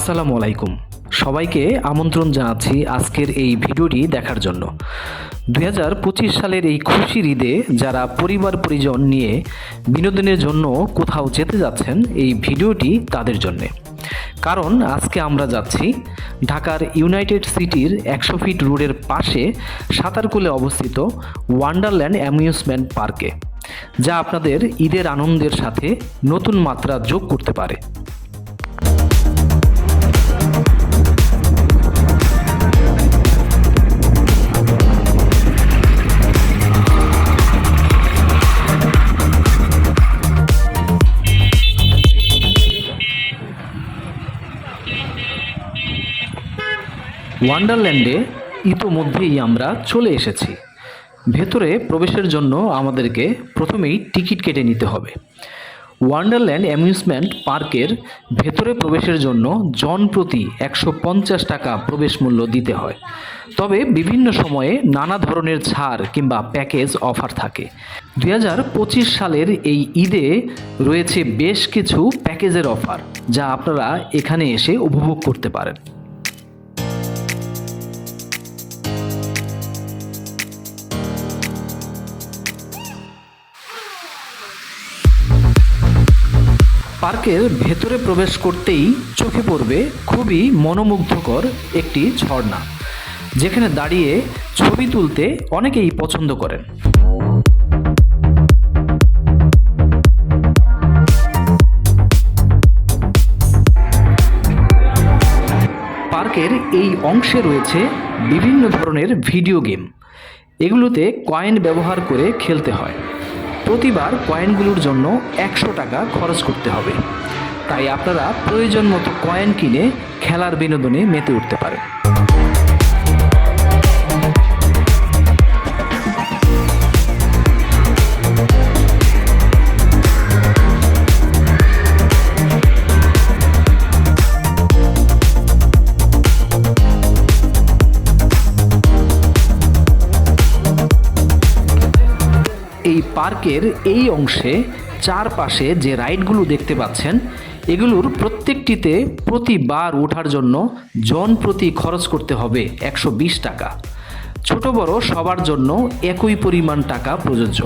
আসসালামু আলাইকুম। সবাইকে আমন্ত্রণ জানাচ্ছি আজকের এই ভিডিওটি দেখার জন্য। দু হাজার পঁচিশ সালের এই খুশির ঈদে যারা পরিবার পরিজন নিয়ে বিনোদনের জন্য কোথাও যেতে যাচ্ছেন, এই ভিডিওটি তাদের জন্যে। কারণ আজকে আমরা যাচ্ছি ঢাকার ইউনাইটেড সিটির একশো ফিট রোডের পাশে সাঁতারকুলে অবস্থিত ওয়ান্ডারল্যান্ড অ্যামিউজমেন্ট পার্কে, যা আপনাদের ঈদের আনন্দের সাথে নতুন মাত্রা যোগ করতে পারে। ওয়ান্ডারল্যান্ডে ইতোমধ্যেই আমরা চলে এসেছি। ভেতরে প্রবেশের জন্য আমাদেরকে প্রথমেই টিকিট কেটে নিতে হবে। ওয়ান্ডারল্যান্ড অ্যামিউজমেন্ট পার্কের ভেতরে প্রবেশের জন্য জন প্রতি একশো পঞ্চাশ টাকা প্রবেশ মূল্য দিতে হয়। তবে বিভিন্ন সময়ে নানা ধরনের ছাড় কিংবা প্যাকেজ অফার থাকে। দু হাজার পঁচিশ সালের এই ঈদে রয়েছে বেশ কিছু প্যাকেজের অফার, যা আপনারা এখানে এসে উপভোগ করতে পারেন। পার্কের ভেতরে প্রবেশ করতেই চোখে পড়বে খুবই মনোমুগ্ধকর একটি ঝর্ণা, যেখানে দাঁড়িয়ে ছবি তুলতে অনেকেই পছন্দ করেন। পার্কের এই অংশে রয়েছে বিভিন্ন ধরনের ভিডিও গেম। এগুলোতে কয়েন ব্যবহার করে খেলতে হয়। প্রতিবার কয়েনগুলোর জন্য একশো টাকা খরচ করতে হবে। তাই আপনারা প্রয়োজন মতো কয়েন কিনে খেলার বিনোদনে মেতে উঠতে পারেন। এই পার্কের এই অংশে চারপাশে যে রাইডগুলো দেখতে পাচ্ছেন, এগুলোর প্রত্যেকটিতে প্রতিবার ওঠার জন্য জন প্রতি খরচ করতে হবে একশো বিশ টাকা। ছোট বড় সবার জন্য একই পরিমাণ টাকা প্রযোজ্য।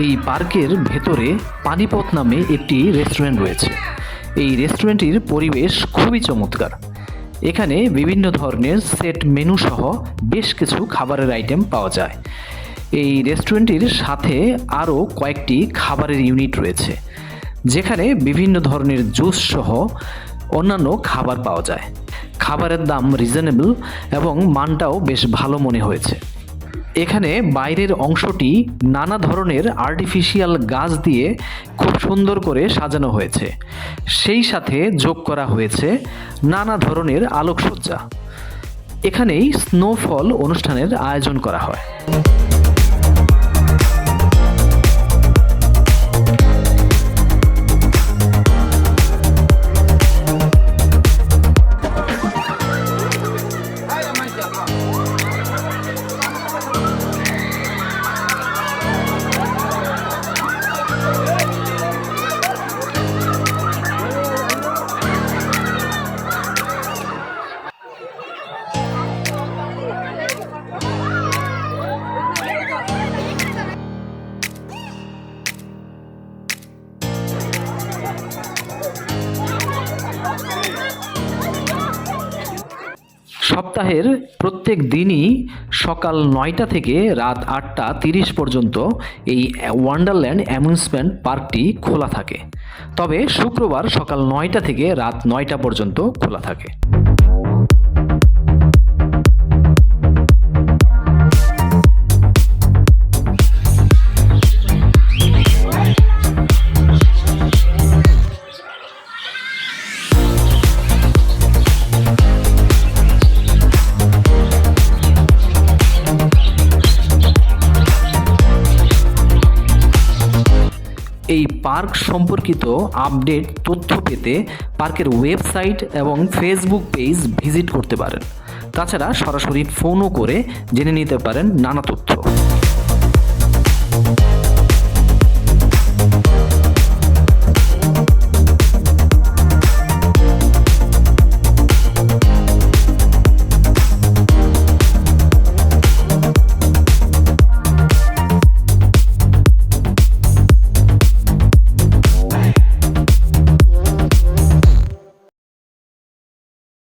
এই পার্কের ভেতরে পানিপথ নামে একটি রেস্টুরেন্ট রয়েছে। এই রেস্টুরেন্টটির পরিবেশ খুবই চমৎকার। এখানে বিভিন্ন ধরনের সেট মেনু সহ বেশ কিছু খাবারের আইটেম পাওয়া যায়। এই রেস্টুরেন্টটির সাথে আরও কয়েকটি খাবারের ইউনিট রয়েছে, যেখানে বিভিন্ন ধরনের জুস সহ অন্যান্য খাবার পাওয়া যায়। খাবারের দাম রিজনেবল এবং মানটাও বেশ ভালো মনে হয়েছে। এখানে বাইরের অংশটি নানা ধরনের আর্টিফিশিয়াল গাছ দিয়ে খুব সুন্দর করে সাজানো হয়েছে। সেই সাথে যোগ করা হয়েছে নানা ধরনের আলোকসজ্জা। এখানেই স্নোফল অনুষ্ঠানের আয়োজন করা হয়। সপ্তাহের প্রত্যেক দিনই সকাল নয়টা থেকে রাত আটটা তিরিশ পর্যন্ত এই ওয়ান্ডারল্যান্ড অ্যামিউজমেন্ট পার্কটি খোলা থাকে। তবে শুক্রবার সকাল নয়টা থেকে রাত নয়টা পর্যন্ত খোলা থাকে। পার্ক সম্পর্কিত আপডেট তথ্য পেতে পার্কের ওয়েবসাইট এবং ফেসবুক পেজ ভিজিট করতে পারেন। তাছাড়া সরাসরি ফোনও করে জেনে নিতে পারেন নানা তথ্য।